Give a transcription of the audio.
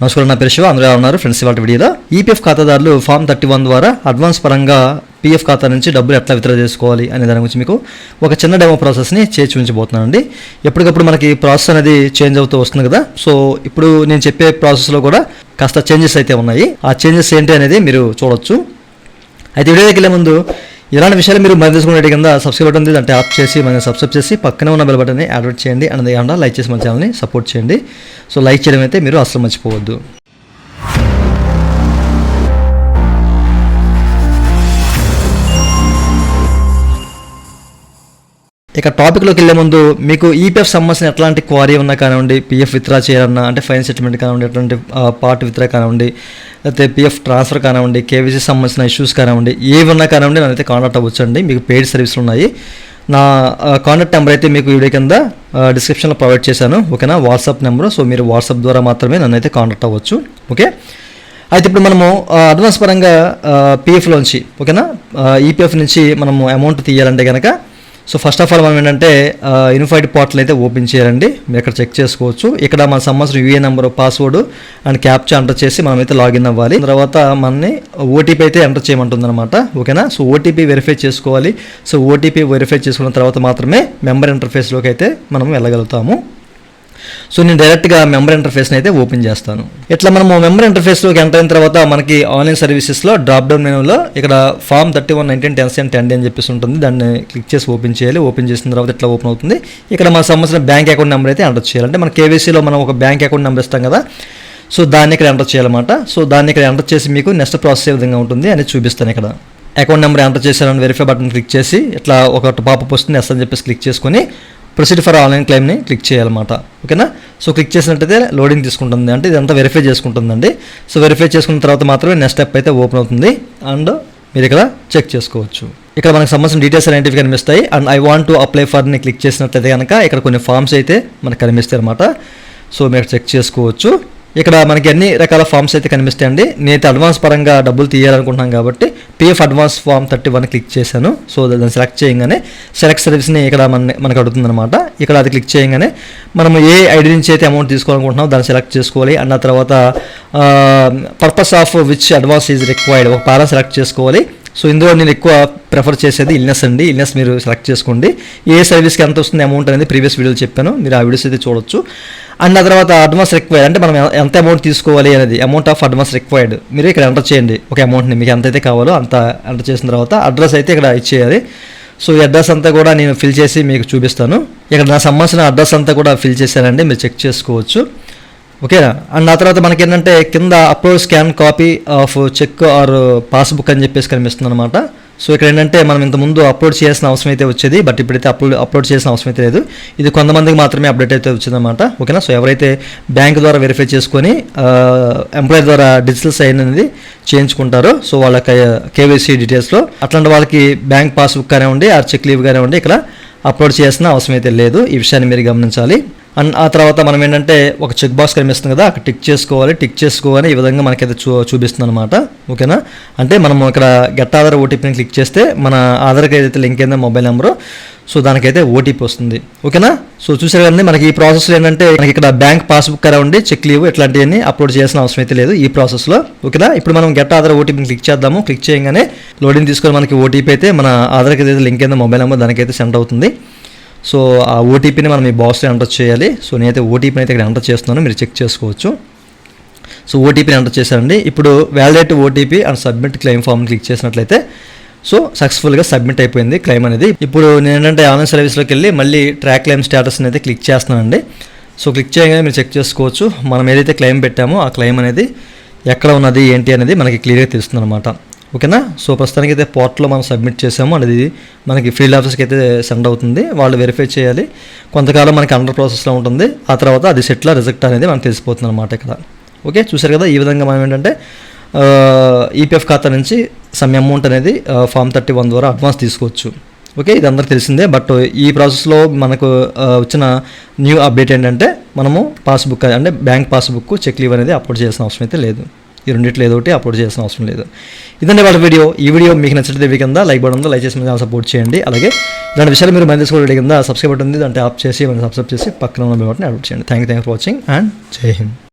నమస్కారం నా పేరు శివ. అందరూ ఉన్నారు? ఫ్రెండ్స్ ఇవాళ వీడియోలో ఈపీఎఫ్ ఖాతాదారులు ఫామ్ థర్టీ వన్ ద్వారా అడ్వాన్స్ పరంగా పీఎఫ్ ఖాతా నుంచి డబ్బులు ఎట్లా విత్డ్రా చేసుకోవాలి అనే దాని గురించి మీకు ఒక చిన్న డెమో ప్రాసెస్ని చేసి చూపించబోతున్నానండి. ఎప్పటికప్పుడు మనకి ప్రాసెస్ అనేది చేంజ్ అవుతూ వస్తుంది కదా. సో ఇప్పుడు నేను చెప్పే ప్రాసెస్లో కూడా కాస్త చేంజెస్ అయితే ఉన్నాయి. ఆ చేంజెస్ ఏంటి అనేది మీరు చూడొచ్చు. అయితే వీడియోకి వెళ్ళే ముందు ఇలాంటి విషయాలు మీరు మరి తెలుసుకునే కింద సబ్స్క్రైబ్ బటన్ ఉంది అంటే ఆప్ చేసి మనం సబ్స్క్రైబ్ చేసి పక్కనే ఉన్న బెల్ బటన్ని యాడ్ చేయండి. అండ్ కాకుండా లైక్ చేసి మన ఛానల్ని సపోర్ట్ చేయండి. సో లైక్ చేయడం అయితే మీరు అసలు మర్చిపోవద్దు. ఇక టాపిక్లోకి వెళ్ళే ముందు మీకు ఈపీఎఫ్ సంబంధించిన ఎట్లాంటి క్వారీ ఉన్నా కానివ్వండి పీఎఫ్ విత్డ్రా చేయాలన్నా అంటే ఫైన్ సెటిల్మెంట్ కానివ్వండి ఎట్లాంటి పార్ట్ విత్డ్రా కానివ్వండి లేకపోతే పిఎఫ్ ట్రాన్స్ఫర్ కానివ్వండి కేవీసీ సంబంధించిన ఇష్యూస్ కానివ్వండి ఏవి ఉన్నా కానివ్వండి నన్నైతే కాంటాక్ట్ అవ్వచ్చు అండి మీకు పెయిడ్ సర్వీసులు ఉన్నాయి. నా కాంటాక్ట్ నెంబర్ అయితే మీకు వీడియో కింద డిస్క్రిప్షన్లో ప్రొవైడ్ చేశాను. ఓకేనా? వాట్సాప్ నెంబర్ సో మీరు వాట్సాప్ ద్వారా మాత్రమే నన్నైతే కాంటాక్ట్ అవ్వచ్చు. ఓకే? అయితే ఇప్పుడు మనము అడ్వాన్స్ పరంగా పిఎఫ్లోంచి ఓకేనా? ఈపీఎఫ్ నుంచి మనము అమౌంట్ తీయాలంటే కనుక సో ఫస్ట్ ఆఫ్ ఆల్ మనం ఏంటంటే యూనిఫైడ్ పోర్టల్ అయితే ఓపెన్ చేయాలండి. మీరు ఇక్కడ చెక్ చేసుకోవచ్చు. ఇక్కడ మన సంబంధించిన UA number password and captcha enter చేసి మనమైతే లాగిన్ అవ్వాలి. తర్వాత మనని ఓటీపీ అయితే ఎంటర్ చేయమంటుంది అనమాట ఓకేనా సో ఓటీపీ వెరిఫై చేసుకోవాలి. సో ఓటీపీ వెరిఫై చేసుకున్న తర్వాత మాత్రమే మెంబర్ ఇంటర్ఫేస్లోకి అయితే మనం వెళ్ళగలుగుతాము. సో నేను డైరెక్ట్గా మెంబర్ ఇంటర్ఫేస్ని అయితే ఓపెన్ చేస్తాను. ఇట్లా మనం మెంబర్ ఇంటర్ఫేస్లోకి ఎంటర్ అయిన తర్వాత మనకి ఆన్లైన్ సర్వీసెస్లో డ్రాప్ డౌన్ మెనూలో ఇక్కడ form thirty one nineteen ten seven ten అని చెప్పేసి ఉంటుంది. దాన్ని క్లిక్ చేసి ఓపెన్ చేయాలి. ఓపెన్ చేసిన తర్వాత ఇట్లా ఓపెన్ అవుతుంది. ఇక్కడ మన సంబంధించిన బ్యాంక్ అకౌంట్ నెంబర్ అయితే ఎంటర్ చేయాలి. అంటే మన కేవీసీలో మనం ఒక బ్యాంక్ అకౌంట్ నెంబర్ ఇస్తాం కదా సో దాన్ని ఇక్కడ ఎంటర్ చేయాలన్నమాట. సో దాన్ని ఇక్కడ ఎంటర్ చేసి మీకు నెక్స్ట్ ప్రాసెస్ ఏ విధంగా ఉంటుంది అనేది చూపిస్తాను ఇక్కడ. అకౌంట్ నెంబర్ ఎంటర్ చేశారని వెరిఫై బటన్ క్లిక్ చేసి ఇట్లా ఒక పాపప్ వస్తుంది ఎస్ అని చెప్పేసి క్లిక్ చేసుకొని ప్రొసీడ్ ఫర్ ఆన్లైన్ క్లెయిమ్ని క్లిక్ చేయాలన్నమాట. ఓకేనా? సో క్లిక్ చేసినట్టయితే లోడింగ్ తీసుకుంటుంది అంటే ఇదంతా వెరిఫై చేసుకుంటుందండి. సో వెరిఫై చేసుకున్న తర్వాత మాత్రమే నెక్స్ట్ స్టెప్ అయితే ఓపెన్ అవుతుంది. అండ్ మీరు ఇక్కడ చెక్ చేసుకోవచ్చు. ఇక్కడ మనకు సంబంధించిన డీటెయిల్స్ అనేటివి కనిపిస్తాయి. And I want to apply ఫర్ని click చేసినట్లయితే కనుక ఇక్కడ కొన్ని ఫామ్స్ అయితే మనకు కనిపిస్తాయి అనమాట సో మీరు చెక్ చేసుకోవచ్చు. ఇక్కడ మనకి అన్ని రకాల ఫామ్స్ అయితే కనిపిస్తాయండి. నేనైతే అడ్వాన్స్ పరంగా డబ్బులు తీయాలనుకుంటున్నాను కాబట్టి PF advance form thirty one click చేశాను. సో దాన్ని సెలెక్ట్ చేయగానే సెలెక్ట్ సర్వీస్ని ఇక్కడ మన మనకు అడుగుతుంది అనమాట ఇక్కడ అది క్లిక్ చేయగానే మనము ఏ ఐడి నుంచి అయితే అమౌంట్ తీసుకోవాలనుకుంటున్నామో దాన్ని సెలెక్ట్ చేసుకోవాలి. అన్న తర్వాత purpose of which advance is required ఒక పారా సెలెక్ట్ చేసుకోవాలి. సో ఇందులో నేను ఎక్కువ ప్రిఫర్ చేసేది ఇల్నెస్ అండి. ఇల్నెస్ మీరు సెలెక్ట్ చేసుకోండి. ఏ సర్వీస్కి ఎంత వస్తుంది అమౌంట్ అనేది ప్రీవియస్ వీడియోలో చెప్పాను. మీరు ఆ వీడియోస్ అయితే చూడొచ్చు. అండ్ ఆ తర్వాత అడ్వాన్స్ రిక్వైర్డ్ అంటే మనం ఎంత అమౌంట్ తీసుకోవాలి అనేది అమౌంట్ ఆఫ్ అడ్వాన్స్ రిక్వైర్డ్ మీరు ఇక్కడ ఎంటర్ చేయండి ఒక అమౌంట్ని మీకు ఎంత అయితే కావాలో అంత ఎంటర్ చేసిన తర్వాత అడ్రస్ అయితే ఇక్కడ ఇచ్చేయాలి. సో ఈ అడ్రస్ అంతా కూడా నేను ఫిల్ చేసి మీకు చూపిస్తాను. ఇక్కడ నా సంబంధించిన అడ్రస్ అంతా కూడా ఫిల్ చేశానండి. మీరు చెక్ చేసుకోవచ్చు. ఓకేనా అండ్ ఆ తర్వాత మనకి ఏంటంటే కింద upload scan copy of cheque or passbook అని చెప్పేసి కనిపిస్తుంది అనమాట సో ఇక్కడ ఏంటంటే మనం ఇంత ముందు అప్లోడ్ చేయాల్సిన అవసరం అయితే వచ్చేది బట్ ఇప్పుడైతే అప్లోడ్ అప్లోడ్ చేసిన అవసరం అయితే లేదు. ఇది కొంతమందికి మాత్రమే అప్డేట్ అయితే వచ్చిందన్నమాట. ఓకేనా సో ఎవరైతే బ్యాంక్ ద్వారా వెరిఫై చేసుకొని uh, ఎంప్లాయ్ ద్వారా డిజిటల్ సైన్ అనేది చేయించుకుంటారో సో వాళ్ళ కేవైసీ డీటెయిల్స్లో అట్లాంటి వాళ్ళకి బ్యాంక్ పాస్బుక్ కానివ్వండి ఆ చెక్ లీవ్ కానివ్వండి ఇక్కడ అప్లోడ్ చేయాల్సిన అవసరం అయితే లేదు. ఈ విషయాన్ని మీరు గమనించాలి. అండ్ ఆ తర్వాత మనం ఏంటంటే ఒక చెక్ బాక్స్ కనిపిస్తుంది కదా అక్కడ టిక్ చేసుకోవాలి టిక్ చేసుకోవాలి ఈ విధంగా మనకైతే చూ చూపిస్తుంది అనమాట ఓకేనా? అంటే మనం ఇక్కడ గెట్ ఆధార్ ఓటీపీని క్లిక్ చేస్తే మన ఆధార్కి ఏదైతే లింక్ అయిందో మొబైల్ నెంబరు సో దానికైతే ఓటీపీ వస్తుంది. ఓకేనా? సో చూసారు కదండి మనకి ఈ ప్రాసెస్లో ఏంటంటే మనకి ఇక్కడ బ్యాంక్ పాస్బుక్ ఉండి చెక్ లీవ్ ఇట్లాంటివన్నీ అప్లోడ్ చేయాల్సిన అవసరం అయితే లేదు ఈ ప్రాసెస్లో ఓకేనా? ఇప్పుడు మనం గెట్ ఆధార్ ఓటీపీని క్లిక్ చేద్దాము. క్లిక్ చేయగానే లోడింగ్ తీసుకొని మనకి ఓటీపీ అయితే మన ఆధార్కి ఏదైతే లింక్ అయిందో మొబైల్ నెంబర్ దానికైతే సెండ్ అవుతుంది. సో ఆ ఓటీపీని మనం ఈ బాక్స్లో ఎంటర్ చేయాలి. సో నేనైతే ఓటీపీని అయితే ఇక్కడ ఎంటర్ చేస్తున్నాను. మీరు చెక్ చేసుకోవచ్చు. సో ఓటీపీని ఎంటర్ చేశానండి ఇప్పుడు validate OTP and submit claim ఫామ్ని క్లిక్ చేసినట్లయితే సో సక్సెస్ఫుల్గా సబ్మిట్ అయిపోయింది క్లెయిమ్ అనేది. ఇప్పుడు నేను ఏంటంటే ఆన్లైన్ సర్వీస్లోకి వెళ్ళి మళ్ళీ ట్రాక్ క్లెయిమ్ స్టేటస్ని అయితే క్లిక్ చేస్తున్నానండి. సో క్లిక్ చేయగానే మీరు చెక్ చేసుకోవచ్చు. మనం ఏదైతే క్లెయిమ్ పెట్టామో ఆ క్లెయిమ్ అనేది ఎక్కడ ఉన్నది ఏంటి అనేది మనకి క్లియర్గా తెలుస్తుంది అనమాట ఓకేనా? సో ప్రస్తుతానికి అయితే పోర్టల్లో మనం సబ్మిట్ చేసాము అనేది మనకి ఫీల్డ్ ఆఫీస్కి అయితే సెండ్ అవుతుంది. వాళ్ళు వెరిఫై చేయాలి. కొంతకాలం మనకి అండర్ ప్రాసెస్లో ఉంటుంది. ఆ తర్వాత అది సెట్లా రిజెక్ట్ అనేది మనకు తెలిసిపోతుంది అనమాట ఇక్కడ. ఓకే? చూసారు కదా? ఈ విధంగా మనం ఏంటంటే ఈపీఎఫ్ ఖాతా నుంచి సమ్ అమౌంట్ అనేది ఫామ్ థర్టీ వన్ ద్వారా అడ్వాన్స్ తీసుకోవచ్చు. ఓకే? ఇది అందరికి తెలిసిందే. బట్ ఈ ప్రాసెస్లో మనకు వచ్చిన న్యూ అప్డేట్ ఏంటంటే మనము పాస్బుక్ అంటే బ్యాంక్ పాస్బుక్ చెక్ లీవ్ అనేది అప్లోడ్ చేయాల్సిన అవసరం అయితే లేదు. ఈ రెండిట్లో ఏదో ఒకటి అప్లోడ్ చేయాల్సిన అవసరం లేదు. ఇదండి వాళ్ళ వీడియో. ఈ వీడియో మీకు నచ్చితే కింద లైక్ బటన్ ఉందో లైక్ చేసి మీద సపోర్ట్ చేయండి. అలాగే దాని విషయాలు మీరు మంది తీసుకోవడం కింద. సబ్స్క్రైబ్ బటన్ ఉంది. దాంట్లో ఆప్ చేసి మనం సబ్స్క్రైబ్ చేసి పక్కన ఉన్న బటన్ అడ్వర్ట్ చేయండి. Thank you thank for watching and జై హింద్